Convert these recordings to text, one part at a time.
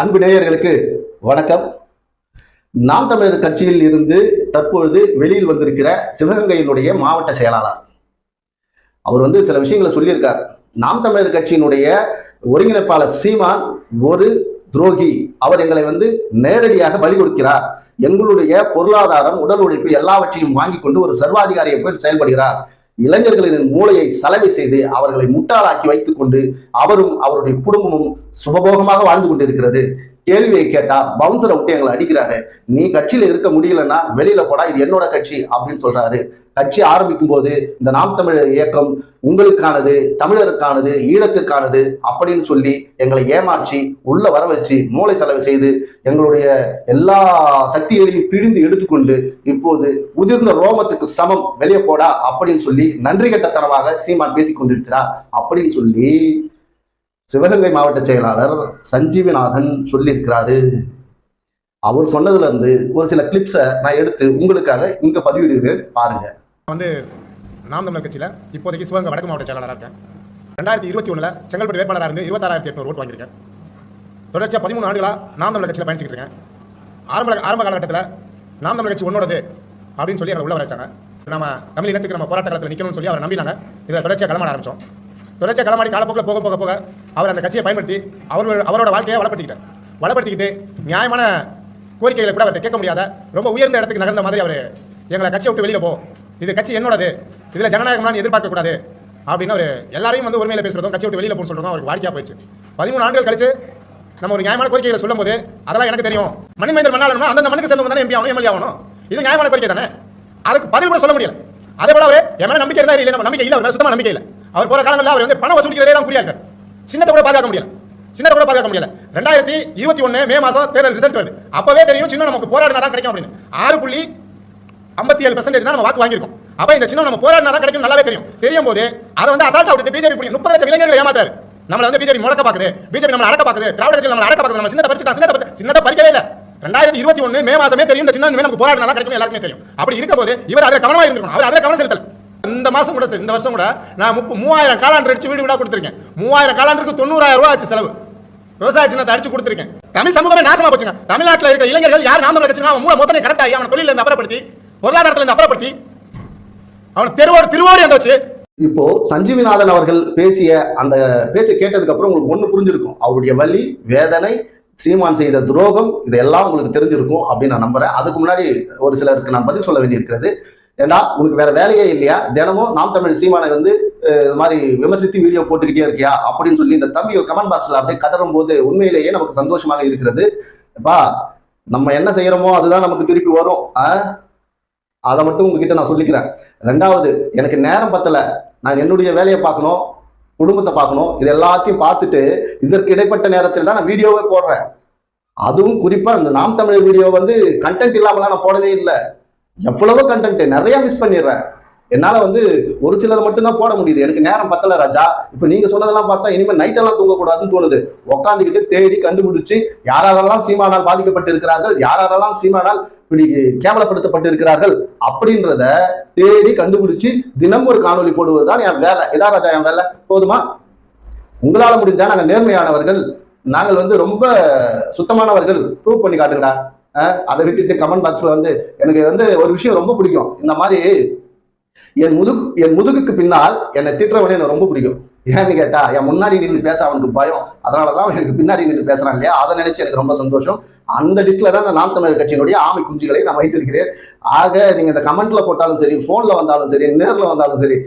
அன்பு நேயர்களுக்கு வணக்கம். நாம் தமிழர் கட்சியில் இருந்து தற்பொழுது வெளியில் வந்திருக்கிற சிவகங்கையினுடைய மாவட்ட செயலாளர். அவர் வந்து சில விஷயங்களை சொல்லியிருக்கார். நாம் தமிழர் கட்சியினுடைய ஒருங்கிணைப்பாளர் சீமான் ஒரு துரோகி. அவர் எங்களை வந்து நேரடியாக பலி கொடுக்கிறார். எங்களுடைய பொருளாதாரம் உடல் உழைப்பு எல்லாவற்றையும் வாங்கி கொண்டு ஒரு சர்வாதிகாரியை போய் செயல்படுகிறார். இளைஞர்களின் மூளையை சலவை செய்து அவர்களை முட்டாளாக்கி வைத்துக் கொண்டு அவரும் அவருடைய குடும்பமும் சுபபோகமாக வாழ்ந்து கொண்டிருக்கிறது. கேள்வியை கேட்டா பவுன்சரை விட்டு எங்களை அடிக்கிறாரு. நீ கட்சியில இருக்க முடியலன்னா வெளியில போடா இது என்னோட கட்சி அப்படின்னு சொல்றாரு. கட்சி ஆரம்பிக்கும் போது இந்த நாம் தமிழர் இயக்கம் உங்களுக்கானது தமிழருக்கானது ஈழத்திற்கானது அப்படின்னு சொல்லி எங்களை ஏமாற்றி உள்ள வர வச்சு மூளை செலவு செய்து எங்களுடைய எல்லா சக்திகளையும் பிழிந்து எடுத்துக்கொண்டு இப்போது உதிர்ந்த ரோமத்துக்கு சமம் வெளியே போடா அப்படின்னு சொல்லி நன்றி கட்டத்தனமாக சீமான் பேசிக் கொண்டிருக்கிறார் அப்படின்னு சொல்லி சிவகங்கை மாவட்ட செயலாளர் சஞ்சீவிநாதன் சொல்லியிருக்கிறாரு. அவர் சொன்னதுல இருந்து ஒரு சில கிளிப்ஸை நான் எடுத்து உங்களுக்காக இங்க பதிவிடுகிறேன். பாருங்க. வந்து நாம் தமிழர் கட்சியில் இப்போதைக்கு சிவகங்கை வடக்கு மாவட்ட செயலாளராக இருக்கேன். ரெண்டாயிரத்தி இருபத்தி ஒன்றில் செங்கல்பட்டு வேட்பாளராக இருந்து இருபத்தாறாயிரத்தி எட்நூறு ஓட்டு வாங்கியிருக்கேன். தொடர்ச்சியாக பதிமூணு ஆண்டுகளாக நாம் தமிழர் கட்சியில் பயணிச்சுட்டு இருக்கேன். ஆரம்ப ஆரம்ப காலகட்டத்தில் நாம் தமிழர் கட்சி உன்னோடது அப்படின்னு சொல்லி எங்களை உள்ள வரைச்சாங்க நம்ம தமிழ் இனத்துக்கு நம்ம போராட்ட காலத்தில் நிற்கணும்னு சொல்லி அவரை நம்பினாங்க. இதை தொடர்ச்சியாக களமாட ஆரம்பித்தோம் தொடர்ச்சியாக களமாடி காலப்போக்கில் போக போக போக அவர் அந்த கட்சியை பயன்படுத்தி அவர்கள் அவரோட வாழ்க்கையை வளப்படுத்திக்கிட்டார். வளப்படுத்திக்கிட்டு நியாயமான கோரிக்கைகளை கூட அவர்கிட்ட கேட்க முடியாத ரொம்ப உயர்ந்த இடத்துக்கு நகர்ந்த மாதிரி அவர் எங்களை கட்சியை விட்டு வெளியில் போ. இது கட்சி என்னோடது. இதில் ஜனநாயகம்லாம் எதிர்பார்க்கக்கூடாது. அப்படின்னு அவர் எல்லாரையும் வந்து உரிமையில பேசுகிறதும் கட்சி விட்டு வெளியில் போகணும் சொல்கிறதும் அவருக்கு வாழ்க்கையாக போயிடுச்சு. பதிமூணு ஆண்டுகள் கழிச்சு நம்ம ஒரு நியாயமான கோரிக்கைகளை சொல்லும்போது அதெல்லாம் எனக்கு தெரியும். மணிமேந்தர் மண்ணாளனா அந்தந்த மனுக்கு செல்வங்க தானே எம்பி ஆகணும் எம்எல்ஏ ஆகணும். இது நியாயமான கோரிக்கை தானே. அதுக்கு பதில் கூட சொல்ல முடியல. அதே போல அவர் என் மேலே நம்பிக்கை இருந்தா இல்லை நம்ம நம்பிக்கை இல்லை அவர் சுத்தமாக நம்பிக்கை இல்லை. அவர் போகிற காலங்களில் அவர் வந்து பணம் வசூலிக்கிறதே தான் குறியா சின்னத்தை கூட பாதுகாக்க முடியல. சின்னத்தை கூட பாதுகாக்க முடியல. ரெண்டாயிரத்தி இருபத்தி ஒன்று மே மாதம் தேர்தல் ரிசல்ட் வருது. அப்பவே தெரியும் சின்ன நமக்கு போராடினா தான் கிடைக்கும் அப்படின்னு. ஆறு புள்ளி ஐம்பத்தி ஏழு பர்சன்டேஜ் தான் நம்ம வாக்கு வாங்கியிருக்கோம். அப்போ இந்த சின்னம் நம்ம போராடினா தான் கிடைக்கும் நல்லாவே தெரியும். தெரியும் போது அதை வந்து அசால்ட்டா விட்டு பிஜேபி புரியும் முப்பது லட்சம் இளைஞர்கள் ஏமாத்தாரு நம்மளை வந்து பிஜேபி முடக்க பார்க்குது பிஜேபி நம்ம அடக்க பார்க்குது திராவிட கட்சியில் நம்ம அடக்க பார்க்குது நம்ம சின்னத்தை பறிச்சுட்டா சின்னத்தை பறிச்சு சின்னத்தை பறிக்கவே இல்லை. ரெண்டாயிரத்தி இருபத்தி ஒன்று மே மாதமே தெரியும். இந்த சின்ன நமக்கு போராடினா தான் கிடைக்கும் எல்லாருக்குமே தெரியும். அப்படி இருக்கும்போது இவர் அதில் கவனமாக இருந்திருக்கணும். அவர் அதில் கவனம் செலுத்தல. இந்த மாதம் கூட சரி, இந்த வருஷம் கூட நான் முப்பது மூவாயிரம் காலாண்டர் அடிச்சு வீடு வீடாக கொடுத்துருக்கேன். மூவாயிரம் காலாண்டருக்கு தொண்ணூறாயிரம் ரூபா ஆச்சு செலவு. விவசாய சின்னத்தை அடிச்சு கொடுத்துருக்கேன். தமிழ் சமூகமே நாசமா போச்சுங்க. தமிழ்நாட்டில் இருக்க இளைஞர்கள் யார் நாம கட்சினா அவன் மூல மொத்தத்தை கரெக்ட் ஆகி அவன் தொழில இருந்து அப்புறப்படுத்தி பொருளாதாரத்துல இருந்து அப்புறப்படுத்தி அவன் தெருவோடு திருவோடு அந்த வச்சு. இப்போ சஞ்சீவிநாதன் அவர்கள் பேசிய அந்த பேச்சை கேட்டதுக்கு அப்புறம் உங்களுக்கு ஒண்ணு புரிஞ்சிருக்கும். அவருடைய வலி வேதனை சீமான் செய்த துரோகம் இதெல்லாம் உங்களுக்கு தெரிஞ்சிருக்கும் அப்படின்னு நான் நம்புறேன். அதுக்கு முன்னாடி ஒரு சிலருக்கு நான் பதில் சொல்ல வேண்டியிருக்கிறது. ஏண்டா உனக்கு வேற வேலையே இல்லையா? தினமும் நாம் தமிழ் சீமானை வந்து இது மாதிரி விமர்சித்து வீடியோ போட்டுக்கிட்டே இருக்கியா? அப்படின்னு சொல்லி இந்த தம்பியை கமெண்ட் பாக்ஸ்ல அப்படியே கதறும் போது உண்மையிலேயே நமக்கு சந்தோஷமாக இருக்கிறது. பா நம்ம என்ன செய்யறோமோ அதுதான் நமக்கு திருப்பி வரும். ஆ? அதை மட்டும் உங்ககிட்ட நான் சொல்லிக்கிறேன். ரெண்டாவது எனக்கு நேரம் பத்தல. நான் என்னுடைய வேலையை பார்க்கணும் குடும்பத்தை பார்க்கணும் இது எல்லாத்தையும் பார்த்துட்டு இதற்கு இடைப்பட்ட நேரத்தில் தான் நான் வீடியோவே போடுறேன். அதுவும் குறிப்பா இந்த நாம் தமிழர் வீடியோ வந்து கண்டென்ட் இல்லாமலாம் நான் போடவே இல்லை. எவ்வளவோ கண்டென்ட் நிறைய மிஸ் பண்ணிடுறேன். என்னால வந்து ஒரு சிலதை மட்டும்தான் போட முடியுது. எனக்கு நேரம் பத்தல ராஜா. இப்போ நீங்க சொன்னதெல்லாம் பார்த்தா இனிமேல் நைட் எல்லாம் தூங்கக்கூடாதுன்னு தோணுது. உட்காந்துக்கிட்டு தேடி கண்டுபிடிச்சு யாரெல்லாம் சீமானால் பாதிக்கப்பட்டிருக்கிறார்கள் யாரெல்லாம் சீமானால் இப்படி கேவலப்படுத்தப்பட்டிருக்கிறார்கள் அப்படின்றத தேடி கண்டுபிடிச்சு தினம் ஒரு காணொளி போடுவதுதான் என் வேலை. இதான் ராஜா என் வேலை? போதுமா? உங்களால முடிஞ்சா நாங்கள் நேர்மையானவர்கள் நாங்கள் வந்து ரொம்ப சுத்தமானவர்கள். ப்ரூவ் பண்ணி காட்டுங்கடா. அதை விட்டுட்டு கமெண்ட் பாக்ஸ்ல வந்து எனக்கு வந்து ஒரு விஷயம் ரொம்ப பிடிக்கும். இந்த மாதிரி என் முதுகு என் முதுகுக்கு பின்னால் என்னை திட்டுறவனே எனக்கு ரொம்ப பிடிக்கும். ஏன்னு கேட்டா என் முன்னாடி நின்று பேச அவனுக்கு பயம். அதனாலதான் எனக்கு பின்னாடி நின்று பேசுறான் இல்லையா? அதை நினைச்சு எனக்கு ரொம்ப சந்தோஷம். அந்த லிஸ்ட்ல தான் இந்த நாம் தமிழர் கட்சியினுடைய ஆமை குஞ்சுகளை நான் வைத்திருக்கிறேன். ஆக நீங்க இந்த கமெண்ட்ல போட்டாலும் சரி போன்ல வந்தாலும் சரி நேர்ல வந்தாலும் சரி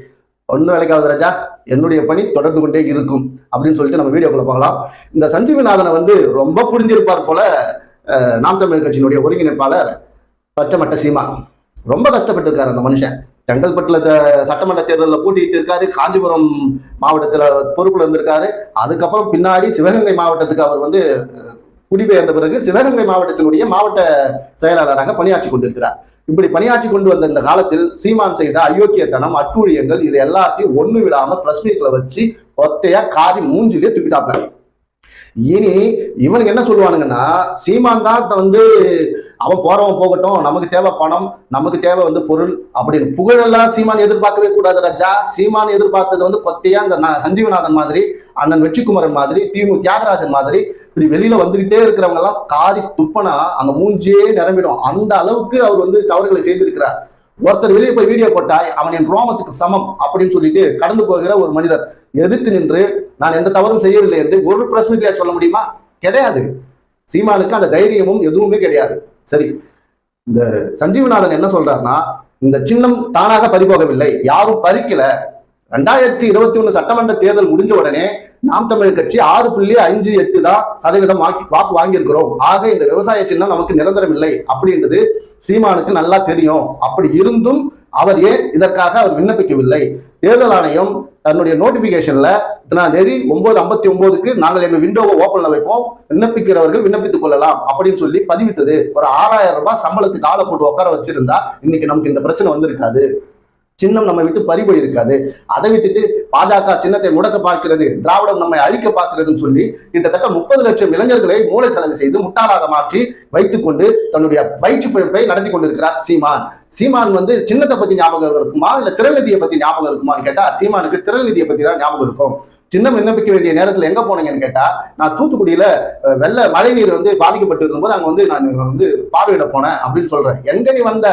ஒன்றும் வேலைக்காவது ராஜா. என்னுடைய பணி தொடர்ந்து கொண்டே இருக்கும் அப்படின்னு சொல்லிட்டு நம்ம வீடியோக்குள்ள பார்க்கலாம் இந்த சஞ்சீவிநாதனை வந்து ரொம்ப புரிஞ்சிருப்பார் போல நாம் தமிழ் கட்சியினுடைய ஒருங்கிணைப்பாளர் பச்சைமட்ட சீமா. ரொம்ப கஷ்டப்பட்டு இருக்காரு அந்த மனுஷன். செங்கல்பட்டுல த- சட்டமன்ற தேர்தலில் போட்டிட்டு இருக்காரு. காஞ்சிபுரம் மாவட்டத்துல பொறுப்புல இருந்திருக்காரு. அதுக்கப்புறம் பின்னாடி சிவகங்கை மாவட்டத்துக்கு அவர் வந்து குடிபெயர்ந்த பிறகு சிவகங்கை மாவட்டத்தினுடைய மாவட்ட செயலாளராக பணியாற்றி கொண்டிருக்கிறார். இப்படி பணியாற்றி கொண்டு வந்த இந்த காலத்தில் சீமான் செய்த அயோக்கியத்தனம் அட்டூழியங்கள் இது எல்லாத்தையும் ஒண்ணு விடாம பிரஸ் மீட்ல வச்சு ஒத்தையா காரி மூஞ்சிலே தூக்கிட்டாப்ல. இனி இவனுக்கு என்ன சொல்லுவானுங்கன்னா சீமான் தான் வந்து அவன் போறவன் போகட்டும் நமக்கு தேவை பணம் நமக்கு தேவை வந்து பொருள் அப்படின்னு. புகழெல்லாம் சீமான் எதிர்பார்க்கவே கூடாது ராஜா. சீமான் எதிர்பார்த்தது வந்து கொத்தையா இந்த சஞ்சீவநாதன் மாதிரி அண்ணன் வெற்றிக்குமரன் மாதிரி திமு தியாகராஜன் மாதிரி. இப்படி வெளியில வந்துகிட்டே இருக்கிறவங்க எல்லாம் காரி துப்பனா அந்த மூஞ்சியே நிரம்பிடும். அந்த அளவுக்கு அவர் வந்து தவறுகளை செய்திருக்கிறார். ஒருத்தர் வெளியே போய் வீடியோ போட்டாய் அவன் என் ரோமத்துக்கு சமம் அப்படின்னு சொல்லிட்டு கடந்து போகிற ஒரு மனிதர். எதிர்த்து நின்று நான் எந்த தவறும் செய்யவில்லை என்று ஒரு பிரஸ் மீட்லயா சொல்ல முடியுமா? கிடையாது. சீமானுக்கு அந்த தைரியமும் எதுவுமே கிடையாது. சரி. இந்த சஞ்சீவநாதன் என்ன சொல்றாருன்னா இந்த சின்னம் தானாக பறிபோகவில்லை. யாரும் பறிக்கல. ரெண்டாயிரத்தி இருபத்தி ஒண்ணு சட்டமன்ற தேர்தல் முடிஞ்ச உடனே நாம் தமிழர் கட்சி ஆறு புள்ளி அஞ்சு எட்டு தான் சதவீதம் வாக்கு வாங்கியிருக்கிறோம். ஆக இந்த விவசாய சின்னம் நமக்கு நிரந்தரம் இல்லை. அப்படின்றது சீமானுக்கு நல்லா தெரியும். அப்படி இருந்தும் அவர் ஏன் இதற்காக அவர் விண்ணப்பிக்கவில்லை? தேர்தல் ஆணையம் தன்னுடைய நோட்டிபிகேஷன்ல இத்தனாம் தேதி ஒன்பது ஐம்பத்தி ஒன்பதுக்கு நாங்கள் எங்க விண்டோவை ஓப்பன்ல வைப்போம். விண்ணப்பிக்கிறவர்கள் விண்ணப்பித்துக் கொள்ளலாம் அப்படின்னு சொல்லி பதிவிட்டது. ஒரு ஆறாயிரம் ரூபாய் சம்பளத்துக்கு ஆளை போட்டு உட்கார வச்சிருந்தா இன்னைக்கு நமக்கு இந்த பிரச்சனை வந்திருக்காது. சின்னம் நம்ம விட்டு பறி போயிருக்காது. அதை விட்டுட்டு பாஜக சின்னத்தை முடக்க பார்க்கிறது திராவிடம் நம்மை அழிக்க பார்க்கிறதுன்னு சொல்லி கிட்டத்தட்ட முப்பது லட்சம் இளைஞர்களை மூளை செலவு செய்து முட்டாளாக மாற்றி வைத்துக்கொண்டு தன்னுடைய பயிற்சி பிழைப்பை நடத்தி கொண்டிருக்கிறார் சீமான். சீமான் வந்து சின்னத்தை பத்தி ஞாபகம் இருக்குமா? இல்ல திரள்நிதியை பத்தி ஞாபகம் இருக்குமான்னு கேட்டா சீமானுக்கு திரள்நிதியை பத்தி தான் ஞாபகம் இருக்கும். சின்னம் விண்ணப்பிக்க வேண்டிய நேரத்துல எங்க போனீங்கன்னு கேட்டா நான் தூத்துக்குடியில வெள்ள மழை நீர் வந்து பாதிக்கப்பட்டு இருக்கும்போது அங்க வந்து நான் வந்து பார்வையிட போனேன் அப்படின்னு சொல்றேன். எங்க நீ வந்த?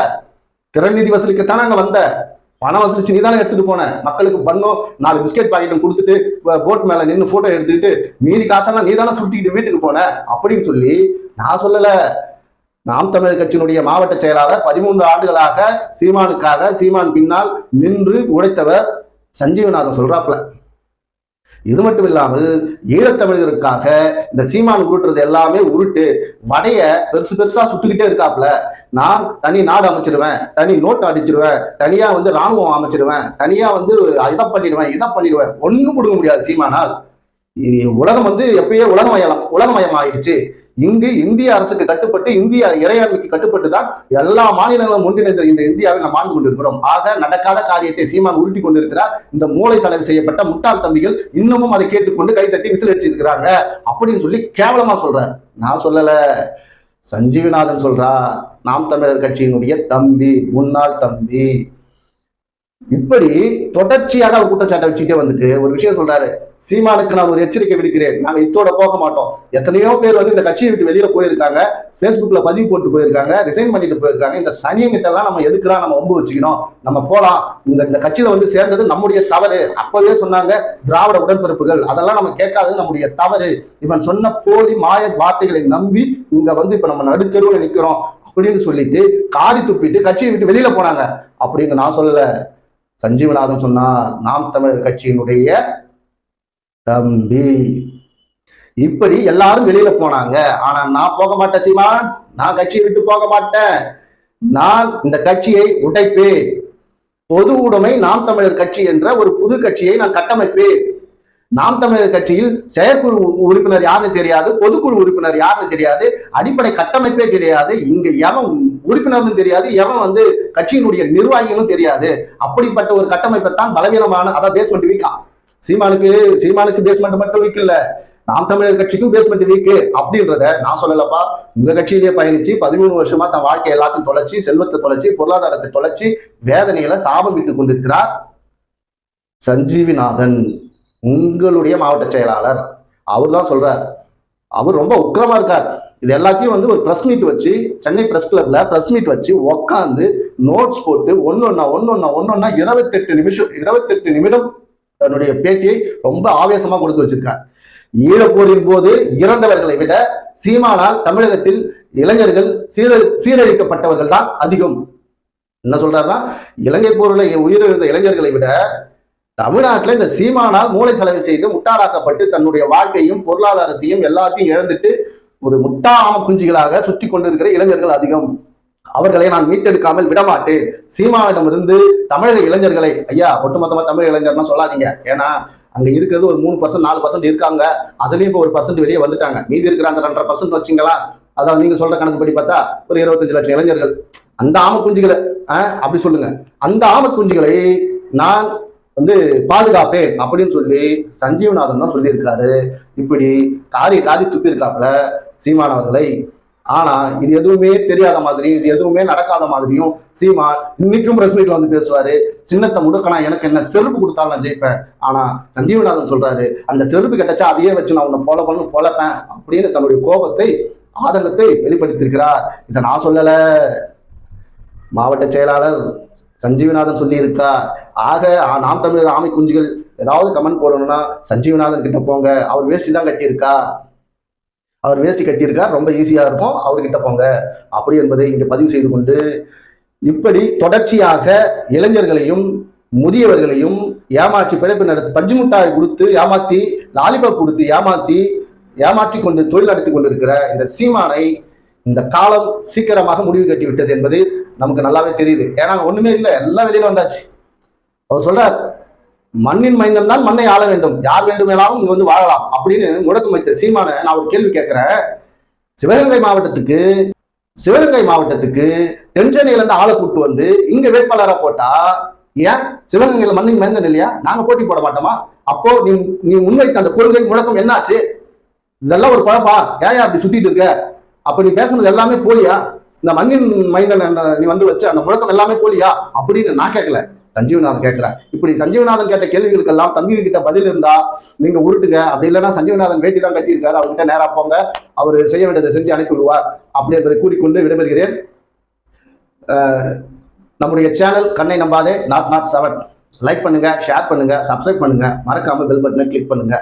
திறன்நிதி வசூலிக்கத்தானே அங்க வந்த? பணம் வசூலிச்சு நீ தானே எடுத்துட்டு போன. மக்களுக்கு பண்ணும் நாலு பிஸ்கெட் பாக்கெட்டும் கொடுத்துட்டு போட் மேல நின்று போட்டோ எடுத்துக்கிட்டு மீதி காசெல்லாம் நீ தானே சுட்டிக்கிட்டு வீட்டுக்கு போன. அப்படின்னு சொல்லி நான் சொல்லல. நாம் தமிழர் கட்சியினுடைய மாவட்ட செயலாளர் பதிமூன்று ஆண்டுகளாக சீமானுக்காக சீமான் பின்னால் நின்று உழைத்தவர் சஞ்சீவநாதன் சொல்றாப்ல இது மட்டும் இல்லாமல் ஈழத்தமிழர்களுக்காக இந்த சீமான் உருட்டுறது எல்லாமே உருட்டு வடைய பெருசு பெருசா சுட்டுக்கிட்டே இருக்காப்ல நான் தனி நாடு அமைச்சிருவேன் தனி நோட்டு அடிச்சிருவேன் தனியா வந்து ராணுவம் அமைச்சிருவேன் தனியா வந்து இதை பண்ணிடுவேன் இதை பண்ணிடுவேன். ஒண்ணும் கொடுக்க முடியாது சீமானால். உலகம் வந்து எப்பயே உலகமயம் உலகமயம் ஆயிடுச்சு இங்கு இந்திய அரசுக்கு கட்டுப்பட்டு இந்திய இறையாண்மைக்கு கட்டுப்பட்டு தான் எல்லா மாநிலங்களும் ஒன்றிணைந்த இந்த இந்தியாவில் நாம் ஆண்டு கொண்டிருக்கிறோம். ஆக நடக்காத காரியத்தை சீமான் உருட்டி கொண்டிருக்கிறார். இந்த மூளை செலவு செய்யப்பட்ட முட்டாள் தம்பிகள் இன்னமும் அதை கேட்டுக்கொண்டு கைத்தட்டி விசில் வச்சிருக்கிறாங்க அப்படின்னு சொல்லி கேவலமா சொல்றார். நான் சொல்லல. சஞ்சீவிநாதன் சொல்றா நாம் தமிழர் கட்சியினுடைய தம்பி முன்னாள் தம்பி. இப்படி தொடர்ச்சியாக அவர் குற்றச்சாட்டை வச்சுட்டே வந்துட்டு ஒரு விஷயம் சொல்றாரு. சீமானுக்கு நான் ஒரு எச்சரிக்கை விடுக்கிறேன். நாங்க இத்தோட போக மாட்டோம். எத்தனையோ பேர் வந்து இந்த கட்சியை விட்டு வெளியில போயிருக்காங்க. பேஸ்புக்ல பதிவு போட்டு போயிருக்காங்க. ரிசைன் பண்ணிட்டு போயிருக்காங்க. இந்த சனியங்கிட்ட எல்லாம் நம்ம எதுக்குறா நம்ம ஒம்பு வச்சுக்கணும்? நம்ம போலாம். இந்த இந்த கட்சியில வந்து சேர்ந்தது நம்முடைய தவறு. அப்பவே சொன்னாங்க திராவிட உடன்பிறப்புகள். அதெல்லாம் நம்ம கேட்காதது நம்முடைய தவறு. இவன் சொன்ன போலி மாய வார்த்தைகளை நம்பி இங்க வந்து இப்ப நம்ம நடுத்தருவில் நிக்கிறோம் அப்படின்னு சொல்லிட்டு காரி துப்பிட்டு கட்சியை விட்டு வெளியில போனாங்க. அப்படின்னு நான் சொல்லல. சஞ்சீவநாதன் சொன்னார் நாம் தமிழர் கட்சியினுடைய தம்பி. இப்படி எல்லாரும் வெளியில போனாங்க. ஆனா நான் போக மாட்டேன் சீமான். நான் கட்சியை விட்டு போக மாட்டேன். நான் இந்த கட்சியை உடைப்பேன். பொது உடைமை நாம் தமிழர் கட்சி என்ற ஒரு புது கட்சியை நான் கட்டமைப்பேன். நாம் தமிழர் கட்சியில் செயற்குழு உறுப்பினர் யாருன்னு தெரியாது பொதுக்குழு உறுப்பினர் யாருன்னு தெரியாது அடிப்படை கட்டமைப்பே கிடையாது. இங்க எவன் உறுப்பினர்னு தெரியாது எவன் வந்து கட்சியினுடைய நிர்வாகிகளும் தெரியாது. அப்படிப்பட்ட ஒரு கட்டமைப்பை தான் பலவீனமான அதான் பேஸ்மெண்ட் வீக்கா சீமானுக்கு சீமானுக்கு பேஸ்மெண்ட் மட்டும் வீக் இல்ல. நாம் தமிழர் கட்சிக்கும் பேஸ்மெண்ட் வீக்கு அப்படின்றத நான் சொல்லலப்பா. உங்க கட்சியிலேயே பயணிச்சு பதிமூணு வருஷமா தன் வாழ்க்கை எல்லாத்தையும் தொலைச்சி செல்வத்தை தொலைச்சி பொருளாதாரத்தை தொலைச்சி வேதனைகளை சாபம் விட்டு கொண்டிருக்கிறார் சஞ்சீவிநாதன் உங்களுடைய மாவட்ட செயலாளர். அவர் தான் சொல்றார். அவர் ரொம்ப உக்கிரமா இருக்கார். இது எல்லாத்தையும் வந்து ஒரு ப்ரெஸ் மீட் வச்சு சென்னை பிரஸ் கிளப்ல ப்ரெஸ் மீட் வச்சு உக்காந்து நோட்ஸ் போட்டு ஒன்னொன்னா ஒன்னொன்னா ஒன்னொன்னா இருபத்தெட்டு நிமிஷம் இருபத்தெட்டு நிமிடம் தன்னுடைய பேட்டியை ரொம்ப ஆவேசமா கொடுத்து வச்சிருக்கார். ஈழப்போரின் போது இறந்தவர்களை விட சீமானால் தமிழகத்தில் இளைஞர்கள் சீர சீரழிக்கப்பட்டவர்கள் தான் அதிகம். என்ன சொல்றாருன்னா இலங்கை போரில் உயிரிழந்த இளைஞர்களை விட தமிழ்நாட்டில் இந்த சீமானால் மூளை செலவு செய்து முட்டாளாக்கப்பட்டு தன்னுடைய வாழ்க்கையும் பொருளாதாரத்தையும் எல்லாத்தையும் இழந்துட்டு ஒரு முட்டா ஆம குஞ்சுகளாக சுற்றி கொண்டிருக்கிற இளைஞர்கள் அதிகம். அவர்களை நான் மீட்டெடுக்காமல் விடமாட்டேன். சீமாவிடமிருந்து தமிழக இளைஞர்களை ஐயா ஒட்டுமொத்தமா தமிழக இளைஞர்னா சொல்லாதீங்க. ஏன்னா அங்க இருக்கிறது ஒரு மூணு பர்சன்ட் நாலு பர்சன்ட் இருக்காங்க. அதுலயும் இப்போ ஒரு பர்சன்ட் வெளியே வந்துட்டாங்க. மீதி இருக்கிற அந்த ரெண்டரை பர்சன்ட் வச்சுங்களா? அதாவது நீங்க சொல்ற கணக்குப்படி பார்த்தா ஒரு இருபத்தஞ்சு லட்சம் இளைஞர்கள். அந்த ஆம குஞ்சுகளை அப்படி சொல்லுங்க. அந்த ஆம குஞ்சுகளை நான் வந்து பாதுகாப்பே அப்படின்னு சொல்லி சஞ்சீவநாதன் தான் சொல்லியிருக்காரு. இப்படி காரி காரி துப்பியிருக்காப்புல சீமானவர்களை ஆனா இது எதுவுமே தெரியாத மாதிரியும் இது எதுவுமே நடக்காத மாதிரியும் சீமா இன்னைக்கும் பிரஸ் மீட்ல வந்து பேசுவாரு. சின்னத்தை முடுக்கனா எனக்கு என்ன செருப்பு கொடுத்தாலும் நான் ஜெயிப்பேன். ஆனா சஞ்சீவநாதன் சொல்றாரு அந்த செருப்பு கெட்டச்சா அதையே வச்சு நான் உன்னை போல பண்ணு போலப்பேன் அப்படின்னு தன்னுடைய கோபத்தை ஆதங்கத்தை வெளிப்படுத்தியிருக்கிறார். இதை நான் சொல்லல. மாவட்ட செயலாளர் சஞ்சீவிநாதன் சொல்லியிருக்கார் ஆக நாம் தமிழர் ஆமை குஞ்சுகள் ஏதாவது கமெண்ட் போடணும்னா சஞ்சீவிநாதன் கிட்ட போங்க. அவர் வேஷ்டி தான் கட்டியிருக்கா. அவர் வேஷ்டி கட்டியிருக்கார் ரொம்ப ஈஸியாக இருக்கும். அவர்கிட்ட போங்க. அப்படி என்பதை இங்கே பதிவு செய்து கொண்டு இப்படி தொடர்ச்சியாக இளைஞர்களையும் முதியவர்களையும் ஏமாற்றி பிழைப்பு நடத்தி பஞ்சு முட்டாய் கொடுத்து ஏமாத்தி லாலிபப் கொடுத்து ஏமாத்தி ஏமாற்றி கொண்டு தொழில் நடத்தி கொண்டிருக்கிற இந்த சீமானை இந்த காலம் சீக்கிரமாக முடிவு கட்டி விட்டது என்பது நமக்கு நல்லாவே தெரியுது. ஏன்னா ஒண்ணுமே இல்லை. எல்லாம் வெளியில வந்தாச்சு. அவர் சொல்றார் மண்ணின் மைந்தன் தான் மண்ணை ஆள வேண்டும். யார் வேண்டுமேனாலும் இங்க வந்து வாழலாம். அப்படின்னு முடக்கம் வைத்த சீமான நான் ஒரு கேள்வி கேட்கிறேன். சிவகங்கை மாவட்டத்துக்கு சிவகங்கை மாவட்டத்துக்கு தென்சென்னையில இருந்து ஆளை கூட்டு வந்து இங்க வேட்பாளரா போட்டா ஏன்? சிவகங்கையில மண்ணின் மைந்தன் இல்லையா? நாங்க போட்டி போட மாட்டோமா? அப்போ நீ நீ முன்வைத்த அந்த கொள்கை முழக்கம் என்னாச்சு? இதெல்லாம் ஒரு குழப்பா ஏன் அப்படி சுத்திட்டு இருக்க? அப்ப நீ பேசுனது எல்லாமே போலியா? இந்த மண்ணின் மைந்தன் நீ வந்து வச்ச அந்த முழக்கம் எல்லாமே போலியா? அப்படின்னு நான் கேட்கல சஞ்சீவநாதன் கேட்கிறேன் இப்படி சஞ்சீவநாதன் கேட்ட கேள்விகளுக்கெல்லாம் தம்பி கிட்ட பதில் இருந்தா நீங்க உருட்டுங்க. அப்படி இல்லைன்னா சஞ்சீவநாதன் வேட்டி தான் கட்டியிருக்காரு. அவர்கிட்ட நேரா போங்க. அவர் செய்ய வேண்டியதை செஞ்சு அனுப்பி விடுவார் அப்படி என்பதை கூறிக்கொண்டு விடைபெறுகிறேன். நம்முடைய சேனல் கண்ணை நம்பாதே. Not not seven. லைக் பண்ணுங்க ஷேர் பண்ணுங்க சப்ஸ்கிரைப் பண்ணுங்க. மறக்காம பெல் பட்டனை கிளிக் பண்ணுங்க.